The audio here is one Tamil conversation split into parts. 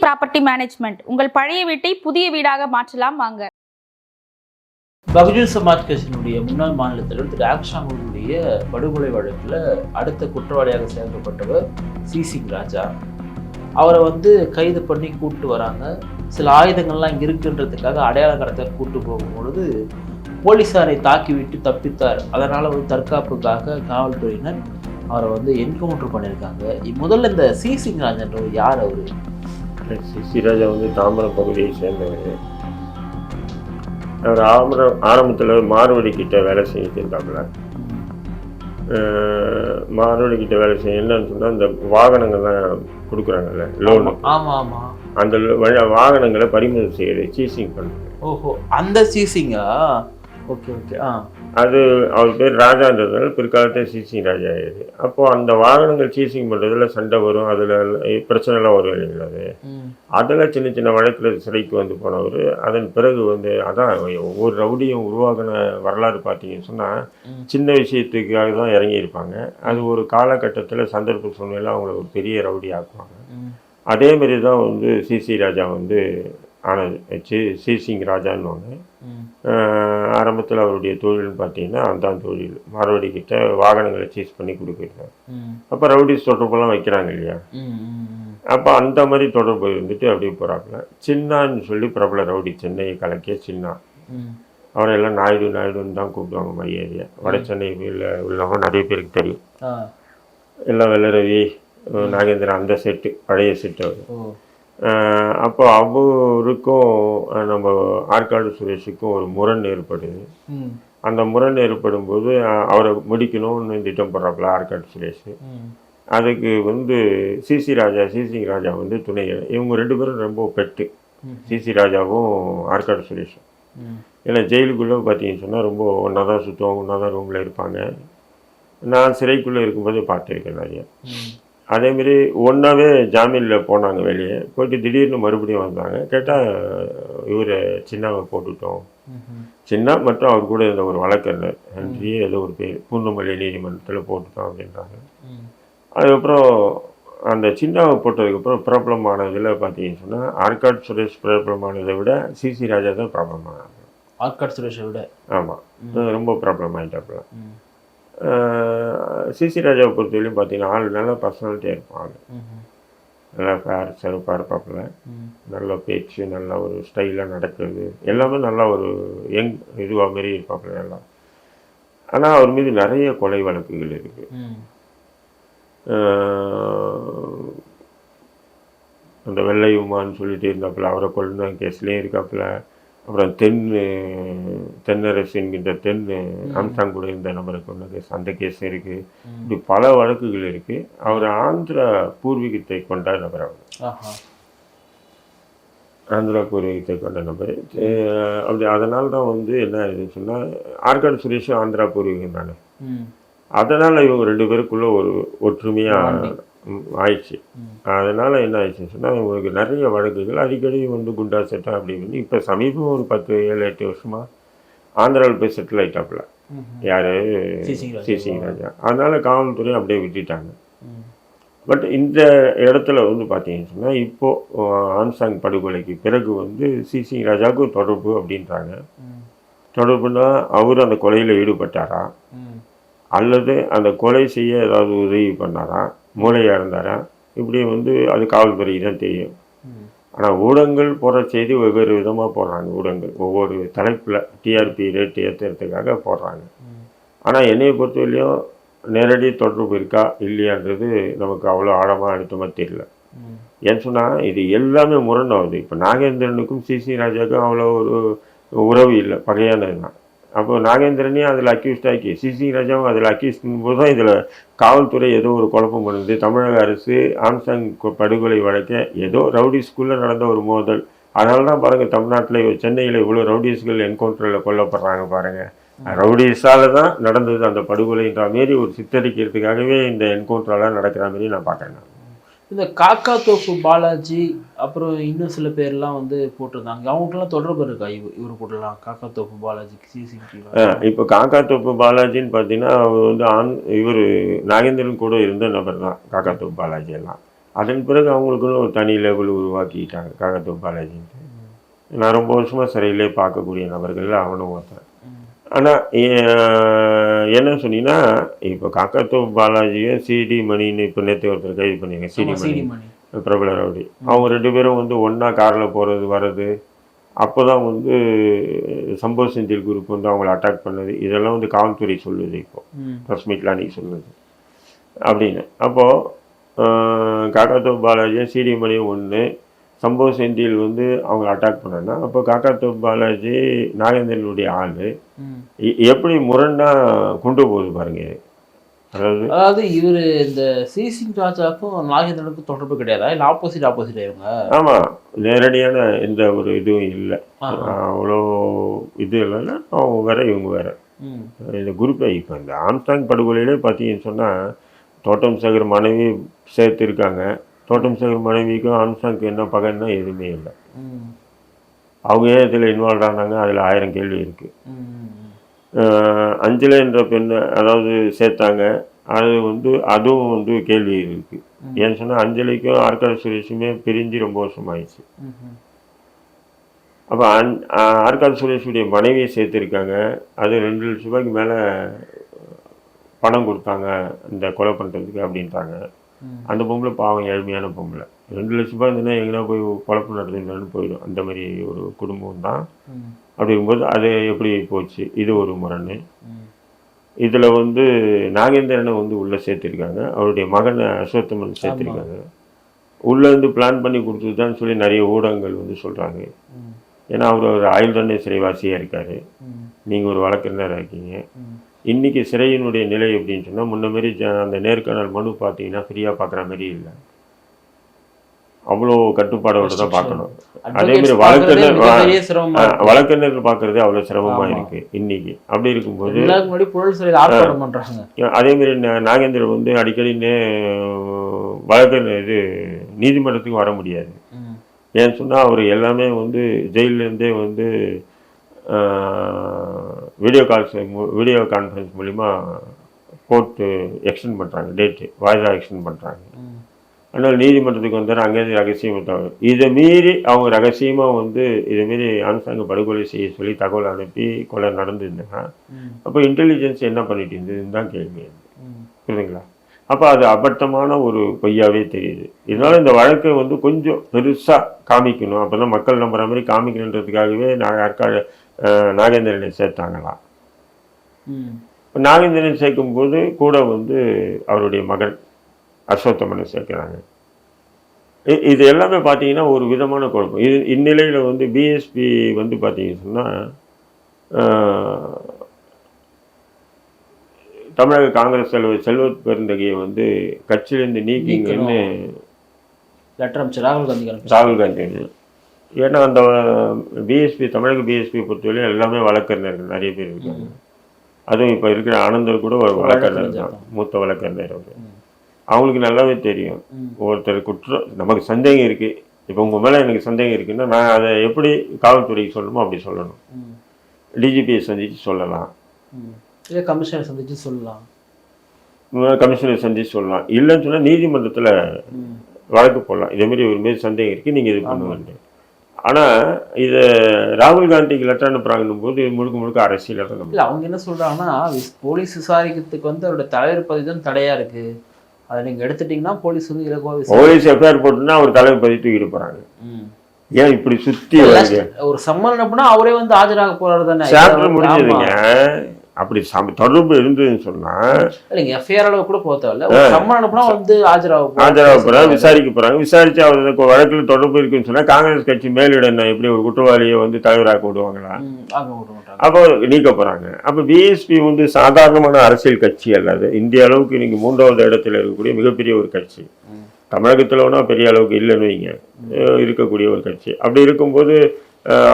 ப்ராப்பர்ட்டி மேனேஜ்மெண்ட் உங்கள் பழைய வீட்டை புதிய வீடாக மாற்றலாம் வாங்க. பகுஜன் சமாஜ் கட்சியினுடைய முன்னாள் மாநில தலைவர் திரு ஆக்ஷாங்குடைய படுகொலை வழக்கில் அடுத்த குற்றவாளியாக சேர்க்கப்பட்டவர் சி. சிங் ராஜா. அவரை வந்து கைது பண்ணி கூப்பிட்டு வராங்க. சில ஆயுதங்கள்லாம் இருக்குன்றதுக்காக அடையாள கடத்த கூட்டு போகும்பொழுது போலீஸாரை தாக்கிவிட்டு தப்பித்தார். அதனால் வந்து தற்காப்புக்காக காவல்துறையினர் அவரை வந்து என்கவுண்டர் பண்ணியிருக்காங்க. முதல்ல இந்த சி. சிங் ராஜன்றவர் யார் அவர்? சிராஜா வந்து தாம்பரம் பகுதியை சேர்ந்தவர். அவர் ஆரம்ப ஆரம்பத்தில் மார்வடி கிட்ட வேலை அஹ் மார்வடி கிட்ட வேலை செய்ய என்னன்னு சொன்னால் இந்த வாகனங்கள்லாம் கொடுக்குறாங்கல்ல லோனு அந்த வாகனங்களை பறிமுதல் செய்யறது சீசிங் பண்ணுறது. ஓஹோ அந்த சி சிங்கா ஓகே ஓகே ஆ. அது அவர் பேர் ராஜான்றதுனால பிற்காலத்தில் சீசிங் ராஜா ஆயிடுது. அப்போது அந்த வாகனங்கள் சீசிங் பண்ணுறதுல சண்டை வரும். அதில் பிரச்சனைலாம் வரும் இல்லைங்களா அது? அதில் சின்ன சின்ன வழக்கில் சிறைக்கு வந்து போனவர் அதன் பிறகு வந்து அதான் ஒவ்வொரு ரவுடியும் உருவாகின வரலாறு பார்த்தீங்கன்னு சொன்னால். சின்ன விஷயத்துக்காக தான் இறங்கியிருப்பாங்க. அது ஒரு காலகட்டத்தில் சந்தர்ப்ப சூழ்நிலை அவங்கள ஒரு பெரிய ரவுடி ஆக்குவாங்க. ம். அதே மாதிரி தான் வந்து சிசி ராஜா வந்து ஆனது சி சிங் ராஜான்னுவாங்க ம். ஆரம்பத்தில் அவருடைய தொழில்னு பார்த்தீங்கன்னா அதான் தொழில். மார்வாடி கிட்ட வாகனங்களை சீஸ் பண்ணி கொடுக்குறாங்க அப்போ ரவுடிஸ் தொடர்பெல்லாம் வைக்கிறாங்க இல்லையா? அப்போ அந்த மாதிரி தொடர்பு இருந்துட்டு அப்படியே போகிறாப்புல சின்னான்னு சொல்லி பிரபல ரவுடி சென்னையை கலக்கிய சின்னா. அவரெல்லாம் நாயுடு நாயுடுன்னு தான் கூப்பிடுவாங்க மரியாதையை. வட சென்னை உள்ள உள்ளவங்க நிறைய பேருக்கு தெரியும். எல்லாம் வெள்ளரவி நாகேந்திரன் அந்த செட்டு பழைய செட்டு அவர். அப்போ அவருக்கும் நம்ம ஆற்காடு சுரேஷுக்கும் ஒரு முரண் ஏற்படுது. அந்த முரண் ஏற்படும் போது அவரை முடிக்கணும்னு திட்டம் போடுறாப்புல ஆற்காடு சுரேஷ். அதுக்கு வந்து சிசி ராஜா சிசி ராஜா வந்து துணை இவங்க ரெண்டு பேரும் ரொம்ப பெட்டு. சிசி ராஜாவும் ஆற்காடு சுரேஷும். ஏன்னா ஜெயிலுக்குள்ளே பார்த்தீங்கன்னு சொன்னால் ரொம்ப ஒன்றா தான் சுற்றுவாங்க ஒன்றா தான் ரூமில் இருப்பாங்க. நான் சிறைக்குள்ளே இருக்கும்போது பார்த்துருக்கேன் நிறைய. அதேமாரி ஒன்றாவே ஜாமீனில் போனாங்க வெளியே. போயிட்டு திடீர்னு மறுபடியும் வந்தாங்க. கேட்டால் இவரை சின்னாவை போட்டுட்டோம். சின்னா மற்றும் அவர் கூட இருந்த ஒரு வழக்கறிஞர் ஹென்றி ஏதோ ஒரு பேர். பூந்தமல்லி நீதிமன்றத்தில் போட்டுட்டோம் அப்படின்றாங்க. அதுக்கப்புறம் அந்த சின்னாவை போட்டதுக்கப்புறம் பிரபலமானதில் பார்த்தீங்கன்னு சொன்னால் ஆர்காட் சுரேஷ் பிரபலமானதை விட சிசி ராஜா தான் பிரபலமானாங்க ஆட்காட் சுரேஷை விட. ஆமாம் ரொம்ப பிரபலம் ஆகிட்டாப்புல சிசி ராஜாவை பொறுத்தவரையும் பார்த்தீங்கன்னா ஆள் நல்ல பர்சனாலிட்டியாக இருப்பாங்க ம்ஹும். நல்லா ஃபேர் சிறப்பாக இருப்பாப்புல. நல்ல பேச்சு நல்ல ஒரு ஸ்டைலாக நடக்கிறது. எல்லாமே நல்லா ஒரு யங் இதுவாக மாரி இருப்பாப்புல எல்லாம். ஆனால் அவர் மீது நிறைய கொலை வழக்குகள் இருக்குது அந்த வெள்ளை உமான்னு சொல்லிட்டு இருந்தாப்புல அவரை கொல்லுன கேஸ்லேயும் இருக்காப்புல. அப்புறம் தென் தென்னரசு என்கின்ற தென் அம்சாங் கூட இருந்த நபரை கொண்ட கேஸ் அந்த கேஸ் இருக்குது. இப்படி பல வழக்குகள் இருக்குது அவர் ஆந்திர பூர்வீகத்தை கொண்ட நபர் அவர். ஆந்திரா பூர்வீகத்தை கொண்ட நபர். அப்படி அதனால தான் வந்து என்ன ஆயிடுதுன்னு சொன்னால் ஆற்காடு சுரேஷும் ஆந்திரா பூர்வீகம் தானே. அதனால் இவங்க ரெண்டு பேருக்குள்ள ஒரு ஒற்றுமையாக. ஆயிடுச்சு. அதனால் என்ன ஆயிடுச்சுன்னு சொன்னால் இவங்களுக்கு நிறைய வழக்குகள் அடிக்கடி வந்து குண்டா சட்டம் அப்படி இப்படி இப்போ சமீபம் ஒரு பத்து ஏழு எட்டு வருஷமாக ஆந்திராவில் போய் செட்டில் ஆயிட்டாப்புல. ம்ஹும். யார். சிசிங் ராஜா. அதனால் காவல்துறை அப்படியே விட்டுட்டாங்க. பட் இந்த இடத்துல வந்து பார்த்தீங்கன்னு சொன்னால் இப்போது ஆம்சாங் படுகொலைக்கு பிறகு வந்து சிசி ராஜாவுக்கு தொடர்பு அப்படின்றாங்க. தொடர்புனா அவர் அந்த கொலையில் ஈடுபட்டாரா? அல்லது அந்த கொலை செய்ய ஏதாவது உதவி பண்ணாரா? மூளையாக இருந்தாராம் இப்படி வந்து அது காவல்துறைக்கு தான் தெரியும். ஆனால் ஊடகங்கள் போடுற செய்தி வெவ்வேறு விதமாக போடுறாங்க ஊடகங்கள். ஒவ்வொரு தலைப்பில் டிஆர்பி ரேட் ஏற்றுறதுக்காக போடுறாங்க. ஆனால் என்னையை பொறுத்தவரையிலையும் நேரடி தொடர்பு இருக்கா இல்லையான்றது நமக்கு அவ்வளோ ஆழமாக அழுத்தமாக தெரியல. ஏன்னு சொன்னால் இது எல்லாமே முரண் ஆகுது இப்போ நாகேந்திரனுக்கும் சிசி ராஜாவுக்கும் அவ்வளோ ஒரு உறவு இல்லை பகையானது தான் அப்போ நாகேந்திரனையும் அதில் அக்யூஸ்ட் ஆக்கி சிசி ராஜாவும் அதில் அக்யூஸ்ட் போது தான் இதில் காவல்துறை ஏதோ ஒரு குழப்பம் பண்ணுது. தமிழக அரசு ஆம்சாங் படுகொலை வழக்க ஏதோ ரவுடி ஸ்கூலில் நடந்த ஒரு மோதல். அதனால தான் பாருங்கள் தமிழ்நாட்டில் சென்னையில் இவ்வளோ ரவுடிஸ்கள் என்கவுண்டரில் கொல்லப்படுறாங்க பாருங்கள் ரவுடிஸால தான் நடந்தது அந்த படுகொலைன்ற மாரி ஒரு சித்தரிக்கிறதுக்காகவே இந்த என்கவுண்டரெல்லாம் நடக்கிற மாதிரி நான் பார்க்குறேன். நான். இந்த காக்கா தோப்பு பாலாஜி அப்புறம் இன்னும் சில பேர்லாம் வந்து போட்டிருந்தாங்க. அவங்களுக்குலாம் தொடர்பு இருக்கா? இவ இவர் கூடலாம் காக்கா தோப்பு பாலாஜிக்கு சிசிடிவி இப்போ காக்காத்தோப்பு பாலாஜின்னு பார்த்தீங்கன்னா அவர் வந்து ஆண் இவர் நாகேந்திரன் கூட இருந்த நபர் தான் காக்காத்தோப்பு பாலாஜி எல்லாம். அதன் பிறகு அவங்களுக்குன்னு ஒரு தனி லெவல் உருவாக்கிட்டாங்க காகத்தோ பாலாஜின்ட்டு. நான் ரொம்ப வருஷமாக சிறையிலே பார்க்கக்கூடிய நபர்களில் அவனும் ஒருத்தன். ஆனால் என்ன சொன்னீங்கன்னா இப்போ காக்கத்தோ பாலாஜியும் சிடி மணின்னு இப்போ நேற்று ஒருத்தர் கைது பண்ணியிருங்க சிடி மணி. பிரபல ரவுடி. அவங்க ரெண்டு பேரும் வந்து ஒன்றா காரில் போகிறது வர்றது அப்போ தான் வந்து சம்பவ செந்தில் குரூப் வந்து அவங்கள அட்டாக் பண்ணது. இதெல்லாம் வந்து காவல்துறை சொல்லுது இப்போ. ப்ரெஸ் மீட்லாம் அன்றைக்கி சொல்லுது. அப்படின்னு. அப்போது காக்காத்தோ பாலாஜியும் சிடி மணியும் ஒன்று சம்பவ செந்தில் வந்து அவங்கள அட்டாக் பண்ணனா அப்போ காக்காத்தோ பாலாஜி நாகேந்திரனுடைய ஆள். எப்படி முரண்டா கொண்டு போகுது பாருங்க. அதாவது அதாவது இவரு இந்த சிசிங் ராஜாக்கும் நாகேந்திரனுக்கும் தொடர்பு கிடையாதா? இல்ல ஆப்போசிட் ஆப்போசிட் இவங்க? ஆமாம் நேரடியான எந்த ஒரு இதுவும் இல்லை. அவ்வளோ இது இல்லைன்னா அவங்க வேற இவங்க வேற. இந்த குரூப்பை இப்போ இந்த ஆம்ஸ்டாங் படுகொலையிலே பார்த்தீங்கன்னு சொன்னால் தோட்டம் சேகர் மனைவி சேர்த்துருக்காங்க தோட்டம் சேகர் மனைவிக்கும் ஆம்ஸ்டாங்க்கு என்ன பகைன்னா எதுவுமே இல்லை. அவங்க ஏன் இதில் இன்வால்வ் ஆனாங்க? அதில் ஆயிரம் கேள்வி இருக்குது. அஞ்சலை என்ற பெண்ணை அதாவது சேர்த்தாங்க. அது வந்து அதுவும் வந்து கேள்வி இருக்குது ஏன்னு சொன்னால் அஞ்சலிக்கும் ஆர்காட் சுரேஷுமே பிரிஞ்சு ரொம்ப வருஷம் ஆயிடுச்சு. அப்போ அன் ஆர்காட் சுரேஷுடைய மனைவியை சேர்த்துருக்காங்க. அது ரெண்டு லட்ச ரூபாய்க்கு மேலே பணம் கொடுத்தாங்க. இந்த கொலை பண்ணுறதுக்கு அப்படின்றாங்க. ம். அந்த பொம்பளை பாவம் ஏழ்மையான பொம்பளை. ரெண்டு லட்ச ரூபாய் இருந்ததுன்னா எங்கன்னா போய் குழப்பம் நடத்துங்கன்னு போயிடும். அந்த மாதிரி ஒரு குடும்பம் தான். ம். அப்படி இருக்கும்போது அது எப்படி போச்சு இது ஒரு முரண். இதில் வந்து நாகேந்திரனை வந்து உள்ளே சேர்த்துருக்காங்க அவருடைய மகன் அஸ்வத்தமன் சேர்த்துருக்காங்க உள்ளே இருந்து பிளான் பண்ணி கொடுத்துதான்னு சொல்லி நிறைய ஊடகங்கள் வந்து சொல்கிறாங்க. ஏன்னா அவர் ஒரு ஆயுள் தண்டனை சிறைவாசியாக இருக்கார். நீங்கள் ஒரு வழக்கறிஞராக இருக்கீங்க. இன்றைக்கி சிறையினுடைய நிலை எப்படின்னு சொன்னால் முன்ன மாரி அந்த நேர்காணல் மனு பார்த்தீங்கன்னா ஃப்ரீயாக பார்க்குற மாதிரி இல்லை அவ்வளோ கட்டுப்பாடோட தான் பார்க்கணும் அதே மாதிரி வழக்கறிஞர் இருக்கு. வழக்கறிஞர் பார்க்குறது அவ்வளோ சிரமமாக ஆமா. இருக்குது இன்னைக்கு அப்படி இருக்கும்போது அதே மாதிரி நாகேந்திரன் வந்து அடிக்கடி வழக்கறிஞர் இது நீதிமன்றத்துக்கு வர முடியாது. ஏன்னு சொன்னால் அவர் எல்லாமே வந்து ஜெயிலேருந்தே வந்து வீடியோ கால்ஸ் வீடியோ கான்ஃபரன்ஸ் மூலிமா கோர்ட்டு எக்ஸ்டெண்ட் பண்ணுறாங்க டேட்டு வாய்தா எக்ஸ்டெண்ட் பண்ணுறாங்க. ஆனால் நீதிமன்றத்துக்கு வந்தால் அங்கேருந்து ரகசியம் தவிர இதை மீறி அவங்க ரகசியமாக வந்து இதை மீறி அரசாங்க படுகொலை செய்ய சொல்லி தகவல் அனுப்பி கொலை நடந்திருந்தேன்னா ம். அப்போ இன்டெலிஜென்ஸ் என்ன பண்ணிட்டு இருந்ததுன்னு தான் கேள்வி. புரியுதுங்களா? அப்போ அது அபத்தமான ஒரு பொய்யாவே தெரியுது. இதனால இந்த வழக்கை வந்து கொஞ்சம் பெருசாக காமிக்கணும். அப்போ தான் மக்கள் நம்புற மாதிரி காமிக்கணுன்றதுக்காகவே அஹ், நாகேந்திரனை சேர்த்தாங்களாம் நாகேந்திரன் சேர்க்கும்போது கூட வந்து அவருடைய மகன் அஸ்வத்தமனை சேர்க்குறாங்க. இ- இது எல்லாமே பார்த்தீங்கன்னா ஒரு விதமான குழப்பம். இது இந்நிலையில் வந்து பிஎஸ்பி வந்து பார்த்தீங்கன்னு சொன்னால் தமிழக காங்கிரஸ் தலைவர் செல்வத் பெருந்தகையை வந்து கட்சியிலேருந்து நீக்கிங்கன்னு லெட்டர் அமைச்சர் ராகுல் காந்தி ராகுல் காந்தி. ஏன்னா அந்த பிஎஸ்பி தமிழக பிஎஸ்பி பொறுத்தவரையும் எல்லாமே வழக்கறிஞர்கள் நிறைய பேர் இருக்காங்க. அதுவும் இப்போ இருக்கிற ஆனந்தர் கூட ஒரு வழக்கறிஞர் தான். மூத்த வழக்கறிஞர் அவர். அவங்களுக்கு நல்லாவே தெரியும். ஒருத்தர் குற்றம் நமக்கு சந்தேகம் இருக்குது இப்போ உங்கள் மேலே எனக்கு சந்தேகம் இருக்குன்னா நான் அதை எப்படி காவல்துறைக்கு சொல்லணுமோ அப்படி சொல்லணும். டிஜிபியை சந்தித்து சொல்லலாம். இல்ல கமிஷனர் சந்திச்சு சொல்லலாம். கமிஷனர் சந்தித்து சொல்லலாம். இல்லைன்னு சொன்னால் நீதிமன்றத்தில். வழக்கு போடலாம். இதேமாரி ஒரு மாரி சந்தேகம் இருக்குது நீங்கள் இது பண்ணுவீங்க ஆனால் இதை ராகுல் காந்திக்கு லெட்டர் அனுப்புகிறாங்கன்னும் போது முழுக்க முழுக்க நம்ம இல்ல அவங்க என்ன சொல்றாங்கன்னா விஸ்- போலீஸ் விசாரிக்கிறதுக்கு வந்து அவரோட தலைவர் பதவி தான் தடையா இருக்கு. அதை நீங்க எடுத்துட்டீங்கன்னா போலீஸ் வந்து இலகுவா விசாரி போலீஸ் எஃப்ஐஆர் போட்டுன்னா அவர் தலைவர் பதவி தூக்கிட்டு போகிறாங்க. ஏன் இப்படி சுற்றி வருது? ஒரு சம்மன் அனுப்புனா அவரே வந்து ஆஜராக போறாரு தானே? சாப்டர் முடிஞ்சதுங்க. அப்படி சம தொடர்பு இருந்ததுன்னு சொன்னால் இல்லைங்க எஃப்ஐஆர் அளவு கூட போக தேவையில்ல. சம்மன் அனுப்புனா வந்து ஆஜராக ஆஜராக போகிறாங்க விசாரிக்க போகிறாங்க விசாரித்து அவர் வழக்கில் தொடர்பு இருக்குன்னு சொன்னால் காங்கிரஸ் கட்சி மேலிட எப்படி ஒரு குற்றவாளியை வந்து தலைவராக்க விடுவாங்களா அப்போ நீக்க போகிறாங்க அப்போ பிஎஸ்பி வந்து சாதாரணமான அரசியல் கட்சி அல்லது இந்திய அளவுக்கு இன்னைக்கு மூன்றாவது இடத்துல இருக்கக்கூடிய மிகப்பெரிய ஒரு கட்சி. தமிழகத்தில் ஒன்றும் பெரிய அளவுக்கு இல்லைன்னு வைங்க. இருக்கக்கூடிய ஒரு கட்சி. அப்படி இருக்கும்போது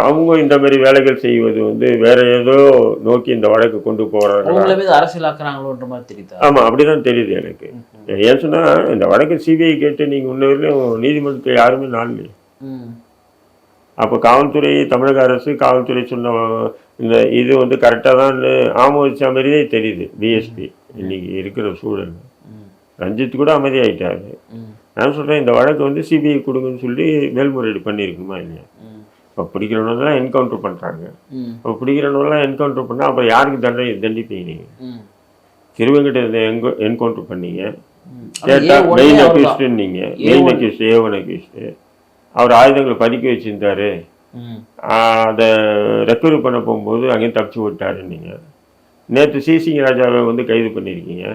அவங்க இந்த மாதிரி வேலைகள் செய்வது வந்து வேற ஏதோ நோக்கி இந்த வழக்கு கொண்டு போகிறாங்க மீது அரசியலாக்குறாங்களோன்ற மாதிரி தெரியுதா? ஆமாம் அப்படிதான் தெரியுது எனக்கு. ஏன் சொன்னால் இந்த வழக்கு சிபிஐ கேட்டு நீங்கள் இன்னவரையிலும் நீதிமன்றத்தில் யாருமே நாளலையே ம். அப்போ காவல்துறை தமிழக அரசு காவல்துறை சொன்ன இந்த இது வந்து கரெக்டாக தான் ஆமோதிச்ச மாதிரியே தெரியுது பிஎஸ்பி இன்னைக்கு இருக்கிற சூழல் ரஞ்சித் கூட அமைதியாயிட்டாரு. நான் சொல்கிறேன் இந்த வழக்கு வந்து சிபிஐ கொடுங்கன்னு சொல்லி மேல்முறையீடு பண்ணியிருக்குமா இல்லையா. இப்போ பிடிக்கிறவனெல்லாம் என்கவுண்டர் பண்ணுறாங்க. இப்போ பிடிக்கிறவனெல்லாம் என்கவுண்டர் பண்ணால் அப்புறம் யாருக்கு தண்டனை தண்டிப்பீங்க நீங்கள். திருவங்கிட்ட என்கோ என்கவுண்டர் பண்ணீங்க ம். அந்த கேட்டா A1 மெயின் அவர்தான். அக்யூஸ்டு நீங்கள் A1. Main accused A one accused அவர் ஆயுதங்களை பதுக்கி வச்சிருந்தாரு. அதை ரெக்கவரி பண்ண போகும்போது அங்கேயும் தப்பிச்சு விட்டாரு நீங்கள் நேற்று சிசிங்க ராஜாவை வந்து கைது பண்ணியிருக்கீங்க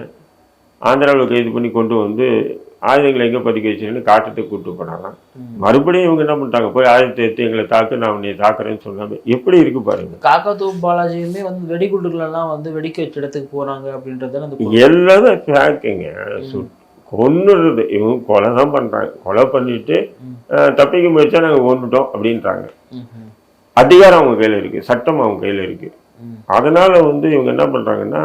ஆந்திராவில் கைது பண்ணி கொண்டு வந்து ஆயுதங்களை எங்கே பதுக்கி வச்சிருக்கேன்னு காட்டுறதுக்கு கூப்பிட்டு போனாங்க. மறுபடியும் இவங்க என்ன பண்ணிட்டாங்க? போய் ஆயுதத்தை எடுத்து எங்களை தாக்கு நான் உன்னை தாக்குறேன்னு சொல்லாம எப்படி இருக்கு பாருங்க. காக்காத்தூ பாலாஜியுமே வந்து வெடிகுண்டுகளெல்லாம் வந்து வெடிக்க வச்ச இடத்துக்கு போறாங்க அப்படின்றது எல்லாமே ஃபேக்குங்க கொன்னுறது. இவங்க கொலை தான் பண்ணுறாங்க கொலை பண்ணிட்டு தப்பிக்க முயற்சியா நாங்கள் கொண்டுட்டோம் அப்படின்றாங்க. அதிகாரம் அவங்க கையில் இருக்கு. சட்டம் அவங்க கையில் இருக்கு. ம். அதனால வந்து இவங்க என்ன பண்றாங்கன்னா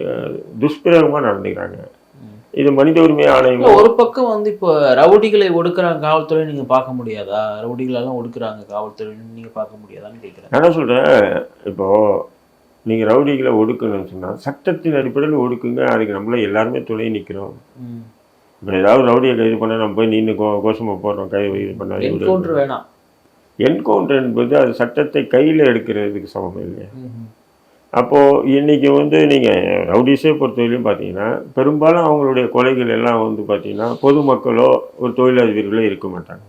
அஹ், துஷ்பிரயோகமா நடந்துக்கிறாங்க. இது மனித உரிமை ஆணையம்? ஒரு பக்கம் வந்து இப்போ ரவுடிகளை ஒடுக்குறாங்க காவல்துறை நீங்க பார்க்க முடியாதா? ரவுடிகளை எல்லாம் ஒடுக்குறாங்க காவல்துறை நீங்க பார்க்க முடியாதான்னு கேக்குறேன். நான் என்ன சொல்றேன்? இப்போ நீங்க ரவுடிகளை ஒடுக்கணும்னு சொன்னா சட்டத்தின் அடிப்படையில் ஒடுக்குங்க. அதுக்கு நம்மள எல்லாருமே துணை நிக்கிறோம். ம். இப்போ ஏதாவது ரவுடியை கைது பண்ண நம்ம போய் நின்று கோ கோஷமாக போடுறோம் கை இது பண்ணாது என்கவுண்டர் வேணாம். என்கவுண்டர் என்பது அது சட்டத்தை கையில் எடுக்கிறதுக்கு சமம் இல்லையா. அப்போது இன்னைக்கு வந்து நீங்கள் ரவுடிஸே பொறுத்தவரையிலும் பார்த்தீங்கன்னா பெரும்பாலும் அவங்களுடைய கொலைகள் எல்லாம் வந்து பார்த்தீங்கன்னா பொதுமக்களோ ஒரு தொழிலதிபர்களோ இருக்க மாட்டாங்க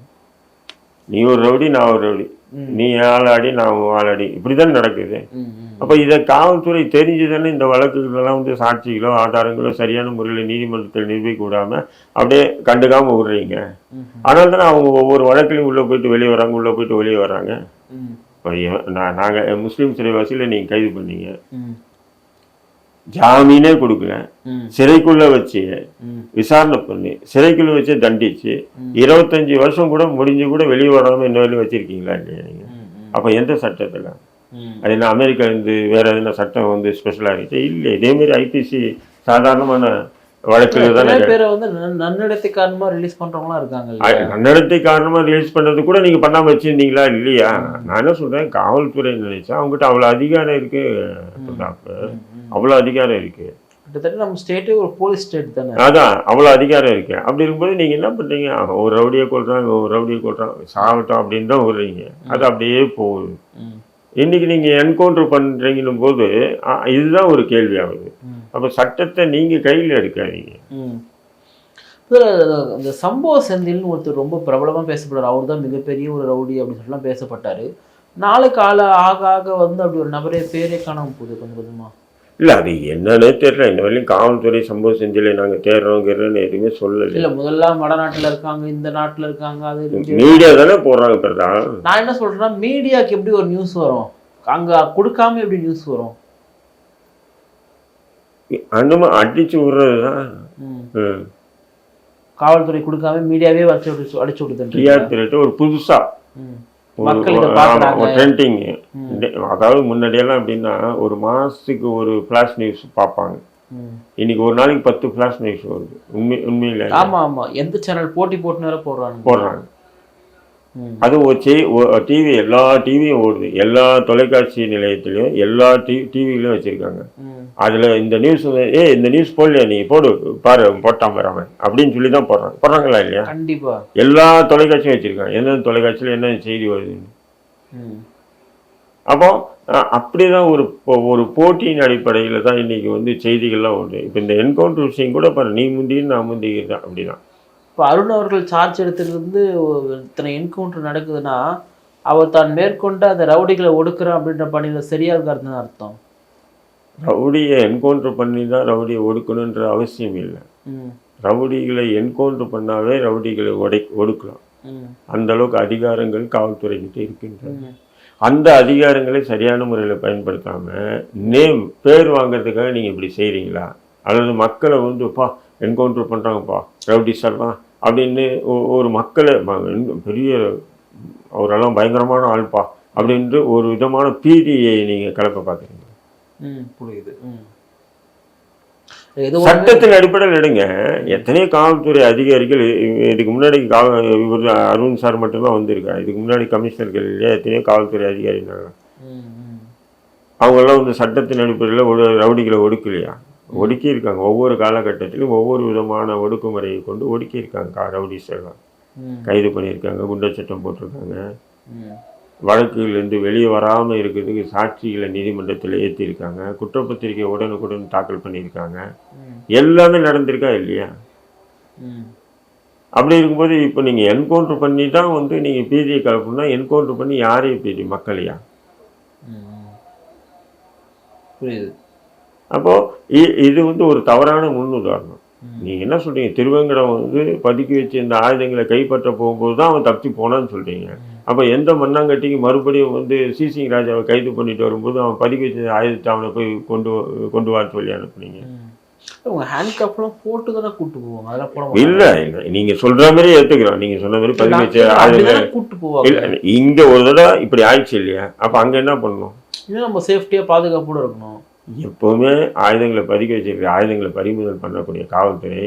நீ ஒரு ரவுடி நான் ஒரு ரவுடி. நீ ஆளாடி நான் ஆளாடி இப்படி தான் நடக்குது. அப்போ இதை காவல்துறை தெரிஞ்சு தானே இந்த வழக்குகளெல்லாம் வந்து சாட்சிகளோ ஆதாரங்களோ சரியான முறையில் நீதிமன்றத்தில் நிரூபிக்க விடாம அப்படியே கண்டுக்காமல் விடுறீங்க. அதனால தானே அவங்க ஒவ்வொரு வழக்கிலையும் உள்ளே போயிட்டு வெளியே வராங்க உள்ளே போயிட்டு வெளியே வராங்க. இப்போ நான் நாங்கள் முஸ்லீம் சிறைவாசியில் நீங்கள் கைது பண்ணீங்க. ஜாமீனே கொடுக்கல. சிறைக்குள்ள வச்சு. விசாரணை பண்ணி சிறைக்குள்ள வச்சு தண்டிச்சு இருபத்தஞ்சி வருஷம் கூட முடிஞ்சு கூட வெளியே வராமல் இன்ன வரையும் வச்சிருக்கீங்களா இல்லையா. அப்போ எந்த சட்டத்தில். அது என்ன அமெரிக்கா இருந்து வேற எதுனா சட்டம் வந்து ஸ்பெஷலாக இருக்கு இல்லை இதேமாரி ஐபிசி சாதாரணமான வழக்கில் தானே நிறைய பேரை வந்து நன்- நன்னடத்தை காரணமா ரிலீஸ் இருக்காங்க இல்லையா? நன்னடத்தை காரணமாக ரிலீஸ் பண்ணுறது கூட நீங்கள் பண்ணாமல் வச்சுருந்தீங்களா இல்லையா நான் என்ன சொல்கிறேன் காவல்துறை நினைச்சா அவங்ககிட்ட அவ்வளோ அதிகாரம் இருக்கு பிரதாப். ம். ம். அவ்வளோ அதிகாரம் இருக்கு கிட்டத்தட்ட நம்ம ஸ்டேட்டே ஒரு போலீஸ் ஸ்டேட் தானே அதான் அவ்வளோ அதிகாரம் இருக்கு அப்படி இருக்கும்போது நீங்கள் என்ன பண்ணுறீங்க ஒரு ரவுடியை கொள்றாங்க ஒரு ரவுடியை கொள்றாங்க சாகட்டும் அப்படின்னு தான் விடுறீங்க அது அப்படியே போகுது. இன்னைக்கு நீங்கள் என்கவுண்டர் பண்ணுறீங்கன்னும் போது இதுதான் ஒரு கேள்வி ஆகுது. அப்போ சட்டத்தை நீங்கள் கையில் எடுக்காதீங்க. இந்த சம்பவ செந்தில்னு ஒருத்தர் ரொம்ப பிரபலமா பேசப்படுறாரு அவர் தான் மிகப்பெரிய ஒரு ரவுடி அப்படின்னு சொல்லலாம் பேசப்பட்டாரு. நாளுக்கு ஆள ஆக ஆக வந்து அப்படி ஒரு நபரே பேரே காணாம போகுது கொஞ்சம் கொஞ்சமா. இல்லை அது என்னன்னே தெரியல. இந்த வரையும் காவல்துறை சம்பவ செஞ்சில நாங்கள் தேடுறோங்கிறன்னு எதுவுமே சொல்லலை. இல்ல முதல்ல வடநாட்டுல இருக்காங்க இந்த நாட்டுல இருக்காங்க அது. மீடியா தானே போடுறாங்க பிரதா. நான் என்ன சொல்றேன்னா மீடியாக்கு எப்படி ஒரு நியூஸ் வரும்? அங்க கொடுக்காம எப்படி நியூஸ் வரும்? அந்தமா அடிச்சு விடுறது தான். காவல்துறை கொடுக்காம மீடியாவே வச்சு அடிச்சு அடிச்சு விடுதுன்றீங்களா? டிஆர்பி ரேட்டு ஒரு புதுசா. ட்ரெண்டிங். அதாவது முன்னாடியெல்லாம் எப்படின்னா ஒரு மாசத்துக்கு ஒரு ஃபிளாஷ் நியூஸ் பார்ப்பாங்க. இன்னைக்கு ஒரு நாளைக்கு பத்து ஃபிளாஷ் நியூஸ் வருது. உண்மை உண்மையில ஆமா ஆமா. எந்த சேனல் போட்டி போட்டு வேற போடுறாங்க போடுறாங்க. அது ஒரு டிவி எல்லா டிவியும் ஓடுது. எல்லா தொலைக்காட்சி நிலையத்திலையும் எல்லா டிவி டிவிலையும் வச்சிருக்காங்க. அதுல இந்த நியூஸ் ஏ இந்த நியூஸ் போடலையா நீ? போடு பாரு போட்டான் அவன் அப்படின்னு சொல்லி தான் போடுறாங்க. போடுறாங்களா இல்லையா? கண்டிப்பா. எல்லா தொலைக்காட்சியும் வச்சிருக்காங்க. எந்தெந்த தொலைக்காட்சியில் என்ன செய்தி வருதுன்னு. அப்போ அஹ், அப்படிதான் ஒரு ஒரு போட்டியின் அடிப்படையில் தான் இன்னைக்கு வந்து செய்திகள்லாம் உண்டு இப்போ இந்த என்கவுண்டர் விஷயம் கூட பாரு நீ முந்தின்னு நான் முந்திக்கிறேன் அப்படிதான். இப்போ அருண் அவர்கள் சார்ஜ் எடுத்திருந்து இத்தனை என்கவுண்டர் நடக்குதுன்னா அவர் தான் மேற்கொண்ட அந்த ரவுடிகளை ஒடுக்குறேன் அப்படின்ற பணியில சரியா இருக்காருன்னு அர்த்தம் ரவுடியை என்கவுண்டர் பண்ணி தான் ரவுடியை ஒடுக்கணுன்ற அவசியம் இல்லை. ரவுடிகளை என்கவுண்டர் பண்ணாவே ரவுடிகளை ஒடை ஒடுக்கலாம். அந்த அளவுக்கு அதிகாரங்கள் காவல்துறைகிட்ட இருக்கின்றன. அந்த அதிகாரங்களை சரியான முறையில் பயன்படுத்தாம நேம் பேர் வாங்குறதுக்காக நீங்கள் இப்படி செய்கிறீங்களா அல்லது மக்களை வந்து பா என்கவுண்டர் பண்ணுறாங்கப்பா ரவுடிஸெல்லாம் அப்படின்னு ஒ- ஒரு மக்களை பெரிய அவரெல்லாம் பயங்கரமான ஆள்பா அப்படின்ட்டு ஒரு விதமான பீதியை நீங்கள் கலக்க பார்க்குறீங்க ம். புரியுது சட்டத்தின் அடிப்படையில் எடுங்க எத்தனையோ காவல்துறை அதிகாரிகள் இதுக்கு முன்னாடி காவ இவர் அருண் சார் மட்டும்தான் வந்திருக்காரு இதுக்கு முன்னாடி கமிஷனர்கள் இல்லையா எத்தனையோ காவல்துறை அதிகாரி இருந்தாங்க ம். ம். அவங்கெல்லாம் வந்து சட்டத்தின் அடிப்படையில் ஒரு ரவுடிகளை ஒடுக்கலையா ஒடுக்கி இருக்காங்க ஒவ்வொரு காலகட்டத்திலும் ஒவ்வொரு விதமான ஒடுக்குமுறையை கொண்டு ஒடுக்கி இருக்காங்க ரவுடிஸ்டர்லாம் ம், கைது பண்ணியிருக்காங்க. குண்டச்சட்டம் போட்டிருக்காங்க. வழக்குலேருந்து வெளியே வராமல் இருக்கிறதுக்கு சாட்சிகளை நீதிமன்றத்தில் ஏற்றிருக்காங்க குற்றப்பத்திரிகை உடனுக்குடன் தாக்கல் பண்ணியிருக்காங்க. எல்லாமே நடந்திருக்கா இல்லையா. அப்படி இருக்கும்போது இப்போ நீங்கள் என்கவுண்டர் பண்ணி தான் வந்து நீங்கள் பீதியை கலப்புனா என்கவுண்டர் பண்ணி யாரையும் பீதி? மக்களையா. புரியுது. அப்போது இது வந்து ஒரு தவறான முன் உதாரணம் ம். நீங்கள் என்ன சொல்கிறீங்க திருவேங்கடம் வந்து பதுக்கி வச்சு இந்த ஆயுதங்களை கைப்பற்ற போகும்போது தான் அவன் தப்பி போனான்னு சொல்கிறீங்க அப்போ எந்த மண்ணாங்கட்டிக்கு மறுபடியும் வந்து சிசிங் ராஜாவை கைது பண்ணிட்டு வரும்போது அவன் பதுக்கி வச்ச ஆயுதத்தை அவனை போய் கொண்டு கொண்டு வான்னு சொல்லி அனுப்புனீங்க. ம். உங்க ஹேண்ட் கப்லாம் போட்டு தானே கூட்டு போவாங்க. அதெல்லாம் போட இல்லை இல்லை. நீங்கள் சொல்கிற மாதிரி ஏற்றுக்கிறோம் நீங்கள் சொன்ன மாதிரி பதுக்கி வச்ச ஆயுதங்களை அப்படிதானே கூட்டு போவாங்க. இல்லை இங்கே ஒரு தடவை இப்படி ஆயிடுச்சு இல்லையா? அப்போ அங்கே என்ன பண்ணணும்? இன்னும் நம்ம சேஃப்டியா பாதுகாப்போட இருக்கணும். எப்போவுமே ஆயுதங்களை பதுக்கி வச்சிருக்கிற ஆயுதங்களை பறிமுதல் பண்ணக்கூடிய காவல்துறை.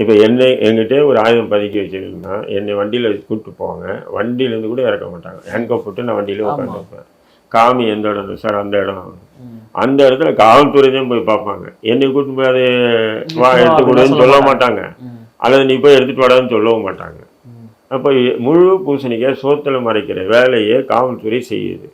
இப்போ என்னை என்கிட்ட ஒரு ஆயுதம் பதுக்கி வச்சிருந்தா என்னை வண்டியில் கூப்பிட்டு போவாங்க வண்டியிலேருந்து கூட இறக்க மாட்டாங்க ஹேண்ட்கப் போட்டு நான் வண்டியில. உட்காந்துருப்பேன் காமி எந்த இடம் சார் அந்த இடம். அந்த இடத்துல காவல்துறை தான் போய் பார்ப்பாங்க என்னை கூட்டிட்டு போய் அதை வா வா, எடுத்து கொடுன்னு அப்படிலாம் சொல்ல மாட்டாங்க. அல்லது நீ போய் எடுத்துட்டு வாடான்னு சொல்லவும் மாட்டாங்க. அப்போ முழு பூசணிக்காய் சோத்துல மறைக்கிற வேலையை காவல்துறை செய்யுது